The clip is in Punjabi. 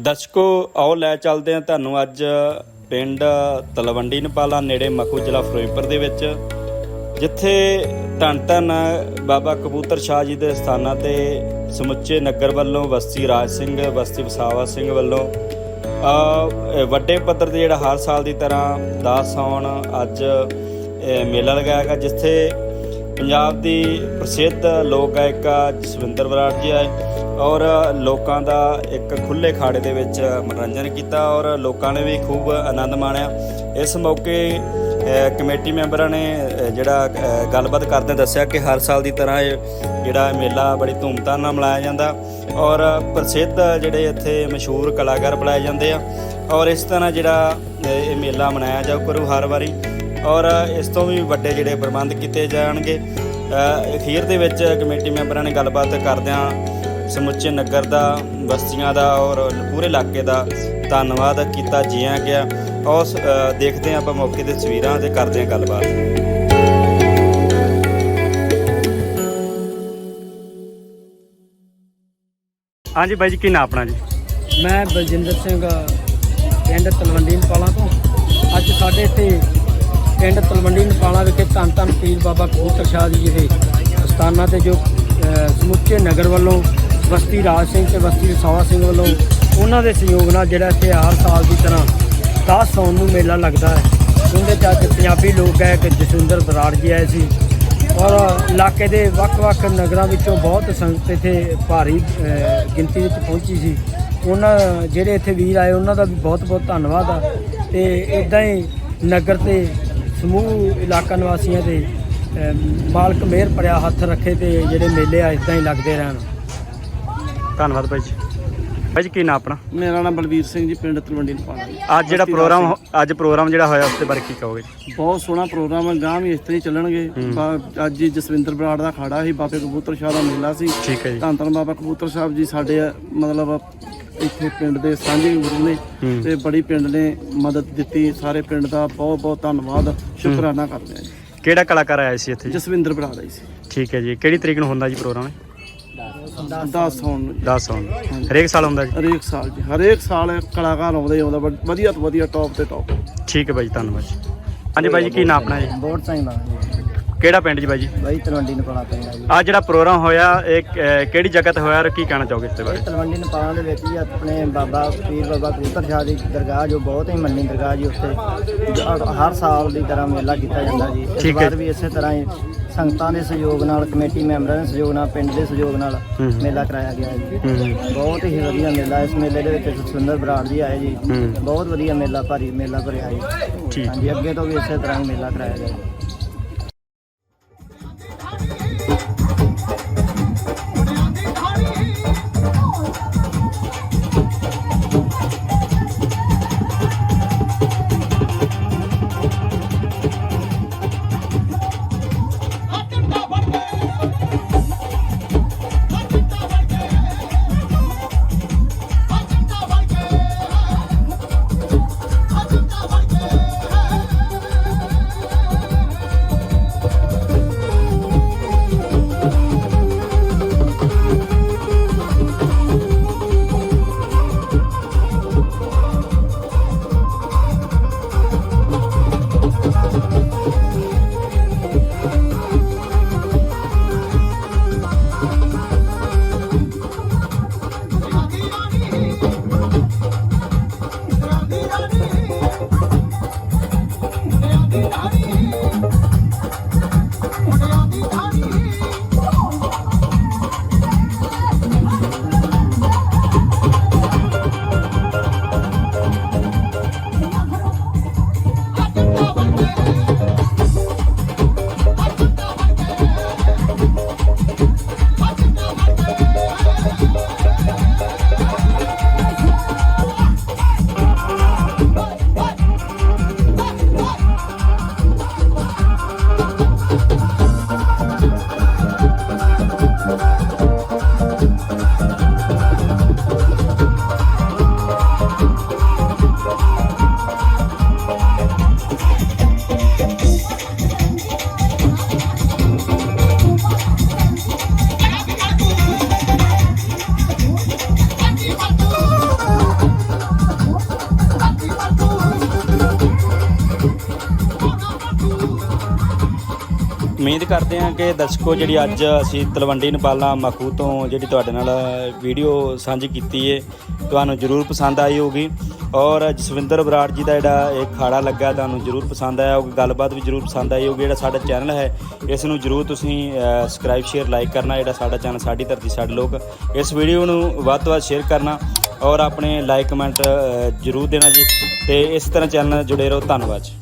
ਦਰਸ਼ਕੋ, ਆਓ ਲੈ ਚੱਲਦੇ ਹਾਂ ਤੁਹਾਨੂੰ ਅੱਜ ਪਿੰਡ ਤਲਵੰਡੀ ਨਪਾਲਾ ਨੇੜੇ ਮਖੂ ਜ਼ਿਲ੍ਹਾ ਫਿਰੋਜ਼ਪੁਰ ਦੇ ਵਿੱਚ, ਜਿੱਥੇ ਧੰਨ ਧੰਨ ਬਾਬਾ ਕਬੂਤਰ ਸ਼ਾਹ ਜੀ ਦੇ ਸਥਾਨਾਂ ਤੇ ਸਮੁੱਚੇ ਨਗਰ ਵੱਲੋਂ ਬਸਤੀ ਰਾਜ ਸਿੰਘ, ਬਸਤੀ ਵਸਾਵਾ ਸਿੰਘ ਵੱਲੋਂ ਵੱਡੇ ਪੱਧਰ ਤੇ ਜਿਹੜਾ ਹਰ ਸਾਲ ਦੀ ਤਰ੍ਹਾਂ 10 ਆਉਣ ਅੱਜ ਮੇਲਾ ਲਗਾਇਆ ਗਿਆ, ਜਿੱਥੇ ਪੰਜਾਬ ਦੀ ਪ੍ਰਸਿੱਧ ਲੋਕ ਗਾਇਕਾ ਜਸਵਿੰਦਰ ਬਰਾੜ ਜੀ ਆਏ। ਔਰ ਲੋਕਾਂ ਦਾ ਇੱਕ ਖੁੱਲੇ ਖਾੜੇ ਦੇ ਵਿੱਚ ਮਨੋਰੰਜਨ ਕੀਤਾ ਔਰ ਲੋਕਾਂ ਨੇ ਵੀ ਖੂਬ ਆਨੰਦ ਮਾਣਿਆ। ਇਸ ਮੌਕੇ ਕਮੇਟੀ ਮੈਂਬਰਾਂ ਨੇ ਜਿਹੜਾ ਗੱਲਬਾਤ ਕਰਦੇ ਦੱਸਿਆ ਕਿ ਹਰ ਸਾਲ ਦੀ ਤਰ੍ਹਾਂ ਇਹ ਜਿਹੜਾ ਮੇਲਾ ਬੜੀ ਧੂਮਧਾਮ ਨਾਲ ਮਨਾਇਆ ਜਾਂਦਾ ਔਰ ਪ੍ਰਸਿੱਧ ਜਿਹੜੇ ਇੱਥੇ ਮਸ਼ਹੂਰ ਕਲਾਕਾਰ ਬੁਲਾਏ ਜਾਂਦੇ ਆ ਔਰ ਇਸ ਤਰ੍ਹਾਂ ਜਿਹੜਾ ਇਹ ਮੇਲਾ ਮਨਾਇਆ ਜਾਊ ਕਰੂ ਹਰ ਵਾਰੀ ਔਰ ਇਸ ਤੋਂ ਵੀ ਵੱਡੇ ਜਿਹੜੇ ਪ੍ਰਬੰਧ ਕੀਤੇ ਜਾਣਗੇ। ਅਖੀਰ ਦੇ ਵਿੱਚ ਕਮੇਟੀ ਮੈਂਬਰਾਂ ਨੇ ਗੱਲਬਾਤ ਕਰਦਿਆਂ ਸਮੁੱਚੇ ਨਗਰ ਦਾ, ਬਸਤੀਆਂ ਦਾ ਔਰ ਪੂਰੇ ਇਲਾਕੇ ਦਾ ਧੰਨਵਾਦ ਕੀਤਾ, ਜੀਆਂ ਗਿਆ। ਔਰ ਦੇਖਦੇ ਹਾਂ ਆਪਾਂ ਮੌਕੇ ਤੇ ਤਸਵੀਰਾਂ ਤੇ ਕਰਦੇ ਹਾਂ ਗੱਲਬਾਤ। ਹਾਂਜੀ ਬਾਈ ਜੀ, ਕੀ ਨਾਮ ਆਪਣਾ ਜੀ? ਮੈਂ ਬਲਜਿੰਦਰ ਸਿੰਘ, ਪਿੰਡ ਤਲਵੰਡੀ ਨਪਾਲਾ ਤੋਂ। ਅੱਜ ਸਾਡੇ ਇੱਥੇ ਪਿੰਡ ਤਲਵੰਡੀ ਨਪਾਲਾ ਵਿਖੇ ਧੰਨ ਧੰਨ ਪੀਰ ਬਾਬਾ ਕਬੂਤਰ ਸ਼ਾਹ ਜੀ ਦੇ ਸਥਾਨਾਂ ਤੇ ਜੋ ਸਮੁੱਚੇ ਨਗਰ ਵੱਲੋਂ ਬਸਤੀ ਰਾਜ ਸਿੰਘ ਤੇ ਬਸਤੀ ਸਵਾ ਸਿੰਘ ਵੱਲੋਂ ਉਹਨਾਂ ਦੇ ਸਹਿਯੋਗ ਨਾਲ ਜਿਹੜਾ ਇੱਥੇ ਹਰ ਸਾਲ ਦੀ ਤਰ੍ਹਾਂ 10 ਸੌਣ ਨੂੰ ਮੇਲਾ ਲੱਗਦਾ ਹੈ। ਉਹਦੇ ਚ ਅੱਜ ਪੰਜਾਬੀ ਲੋਕ ਹੈ ਗਾਇਕ ਜਸਵਿੰਦਰ ਬਰਾੜ ਜੀ ਆਏ ਸੀ ਔਰ ਇਲਾਕੇ ਦੇ ਵੱਖ-ਵੱਖ ਨਗਰਾਂ ਵਿੱਚੋਂ ਬਹੁਤ ਸੰਗਤ ਇੱਥੇ ਭਾਰੀ ਗਿਣਤੀ ਵਿੱਚ ਪਹੁੰਚੀ ਸੀ। ਉਹਨਾਂ ਜਿਹੜੇ ਇੱਥੇ ਵੀਰ ਆਏ ਉਹਨਾਂ ਦਾ ਵੀ ਬਹੁਤ-ਬਹੁਤ ਧੰਨਵਾਦ ਆ। ਤੇ ਇਦਾਂ ਹੀ ਨਗਰ ਤੇ ਸਮੂਹ ਇਲਾਕਾ ਨਿਵਾਸੀਆਂ ਦੇ ਅ, ਮਾਲਕ ਮਿਹਰ ਭਰਿਆ ਹੱਥ ਰੱਖੇ ਤੇ ਜਿਹੜੇ ਮੇਲੇ ਆ ਇਦਾਂ ਹੀ ਲੱਗਦੇ ਰਹਿਣ। ਧੰਨਵਾਦ ਬਾਈ ਜੀ। ਬਾਈ ਜੀ ਕੀ ਨਾਂ ਆਪਣਾ? ਮੇਰਾ ਨਾਮ ਬਲਵੀਰ ਸਿੰਘ ਜੀ ਪਿੰਡ ਤਲਵੰਡੀ ਨਪਾਲਾ ਅੱਜ ਜਿਹੜਾ ਪ੍ਰੋਗਰਾਮ ਅੱਜ ਪ੍ਰੋਗਰਾਮ ਜਿਹੜਾ ਹੋਇਆ ਉਸ ਦੇ ਬਾਰੇ ਕੀ ਕਹੋਗੇ ਬਹੁਤ ਸੋਹਣਾ ਪ੍ਰੋਗਰਾਮ ਹੈ ਗਾਂ ਵੀ ਇਸ ਤਰ੍ਹਾਂ ਹੀ ਚੱਲਣਗੇ। ਅੱਜ ਹੀ ਜਸਵਿੰਦਰ ਬਰਾੜ ਦਾ ਖਾੜਾ ਸੀ ਬਾਬੇ ਕਬੂਤਰ ਸ਼ਾਹ ਦਾ ਮੇਲਾ ਸੀ। ਠੀਕ ਹੈ ਜੀ। ਧੰਨ ਧੰਨ ਬਾਬਾ ਕਬੂਤਰ ਸਾਹਿਬ ਜੀ ਸਾਡੇ ਮਤਲਬ ਇੱਥੇ ਪਿੰਡ ਦੇ ਸਾਂਝੇ ਗੁਰੂ ਨੇ। ਤੇ ਬੜੀ ਪਿੰਡ ਨੇ ਮਦਦ ਦਿੱਤੀ। ਸਾਰੇ ਪਿੰਡ ਦਾ ਬਹੁਤ ਬਹੁਤ ਧੰਨਵਾਦ ਸ਼ੁਕਰਾਨਾ ਕਰਦੇ ਹਾਂ ਜੀ। ਕਿਹੜਾ ਕਲਾਕਾਰ ਆਇਆ ਸੀ ਇੱਥੇ ਜੀ? ਜਸਵਿੰਦਰ ਬਰਾੜ ਆਈ ਸੀ। ਠੀਕ ਹੈ ਜੀ। ਕਿਹੜੀ ਤਰੀਕ ਨੂੰ ਹੁੰਦਾ ਜੀ ਪ੍ਰੋਗਰਾਮ 10 ਹੋਣ। ਨੂੰ ਜੀ। 10 ਸੌਣ ਹਰੇਕ ਸਾਲ ਹੁੰਦਾ ਜੀ? ਹਰੇਕ ਸਾਲ ਜੀ। ਹਰੇਕ ਸਾਲ ਕਲਾਕਾਰ ਆਉਂਦੇ ਹੀ ਆਉਂਦਾ ਬਟ ਵਧੀਆ ਤੋਂ ਵਧੀਆ ਟੌਪ ਤੇ ਟੌਪ ਠੀਕ ਹੈ ਬਾਈ ਧੰਨਵਾਦ ਜੀ। ਹਾਂਜੀ ਬਾਈ ਜੀ ਕੀ ਨਾਮ ਆਪਣਾ ਜੀ? ਬੋਰਡ ਸਿੰਘ ਦਾ ਕਿਹੜਾ ਪਿੰਡ ਜੀ ਬਾਈ ਜੀ? ਬਾਈ ਤਲਵੰਡੀ ਨਪਾਲਾ ਪਿੰਡ ਆ ਜੀ। ਆ ਜਿਹੜਾ ਪ੍ਰੋਗਰਾਮ ਹੋਇਆ ਇਹ ਅਹ, ਕਿਹੜੀ ਜਗ੍ਹਾ ਤੇ ਹੋਇਆ ਔਰ ਕੀ ਕਹਿਣਾ ਚਾਹੋਗੇ ਇਸ ਦੇ ਬਾਰੇ? ਤਲਵੰਡੀ ਨਪਾਲਾ ਦੇ ਵਿੱਚ ਹੀ ਆਪਣੇ ਬਾਬਾ ਪੀਰ ਬਾਬਾ ਕਬੂਤਰ ਸ਼ਾਹ ਦੀ ਦਰਗਾਹ ਜੋ ਬਹੁਤ ਹੀ ਮੰਨੀ ਦਰਗਾਹ ਜੀ ਉੱਥੇ ਜ- ਹਰ ਸਾਲ ਦੀ ਤਰ੍ਹਾਂ ਮੇਲਾ ਕੀਤਾ ਜਾਂਦਾ ਜੀ। ਇਸ ਠੀਕ ਹੈ। ਵਾਰ ਵੀ ਇਸੇ ਤਰ੍ਹਾਂ ਹੀ ਸੰਗਤਾਂ ਦੇ ਸਹਿਯੋਗ ਨਾਲ ਕਮੇਟੀ ਮੈਂਬਰਾਂ ਦੇ ਸਹਿਯੋਗ ਨਾਲ ਪਿੰਡ ਦੇ ਸਹਿਯੋਗ ਨਾਲ ਹੂੰ। ਮੇਲਾ ਕਰਾਇਆ ਗਿਆ ਜੀ। ਹੂੰ ਬਹੁਤ ਹੀ ਵਧੀਆ ਮੇਲਾ ਇਸ ਮੇਲੇ ਦੇ ਵਿੱਚ ਸੁੰਦਰ ਬਰਾੜ ਜੀ ਆਏ ਜੀ। ਹੂੰ। ਬਹੁਤ ਵਧੀਆ ਮੇਲਾ ਭਾਰੀ ਮੇਲਾ ਭਰਿਆ ਜੀ। ਠੀਕ। ਹਾਂਜੀ ਅੱਗੇ ਤੋਂ ਵੀ ਇਸੇ ਤਰ੍ਹਾਂ ਹੀ ਮੇਲਾ ਕਰਾਇਆ ਗਿਆ ਉਮੀਦ ਕਰਦੇ ਹਾਂ ਕਿ ਦਰਸ਼ਕੋ ਜਿਹੜੀ ਅੱਜ ਅਸੀਂ ਤਲਵੰਡੀ ਨਪਾਲਾ ਮਖੂ ਤੋਂ ਜਿਹੜੀ ਤੁਹਾਡੇ ਨਾਲ ਵੀਡੀਓ ਸਾਂਝੀ ਕੀਤੀ ਏ, ਤੁਹਾਨੂੰ ਜਰੂਰ ਪਸੰਦ ਆਈ ਹੋਊਗੀ। ਔਰ ਜਸਵਿੰਦਰ ਬਰਾੜ ਜੀ ਦਾ ਜਿਹੜਾ ਇਹ ਖਾੜਾ ਲੱਗਾ, ਤੁਹਾਨੂੰ ਜਰੂਰ ਪਸੰਦ ਆਇਆ ਹੋਊਗਾ, ਗੱਲਬਾਤ ਵੀ ਜਰੂਰ ਪਸੰਦ ਆਈ ਹੋਊਗੀ। ਜਿਹੜਾ ਸਾਡਾ ਚੈਨਲ ਹੈ, ਇਸ ਨੂੰ ਜਰੂਰ ਤੁਸੀਂ ਸਬਸਕ੍ਰਾਈਬ ਸ਼ੇਅਰ ਲਾਈਕ ਕਰਨਾ, ਜਿਹੜਾ ਸਾਡਾ ਚੈਨਲ ਸਾਡੀ ਧਰਤੀ, ਸਾਡੇ ਲੋਕ। ਇਸ ਵੀਡੀਓ ਨੂੰ ਵੱਧ ਤੋਂ ਵੱਧ ਸ਼ੇਅਰ ਕਰਨਾ ਔਰ ਆਪਣੇ ਲਾਈਕ ਕਮੈਂਟ ਜਰੂਰ ਦੇਣਾ ਜੀ। ਤੇ ਇਸ ਤਰ੍ਹਾਂ ਚੈਨਲ ਨਾਲ ਜੁੜੇ ਰਹੋ। ਧੰਨਵਾਦ ਜੀ।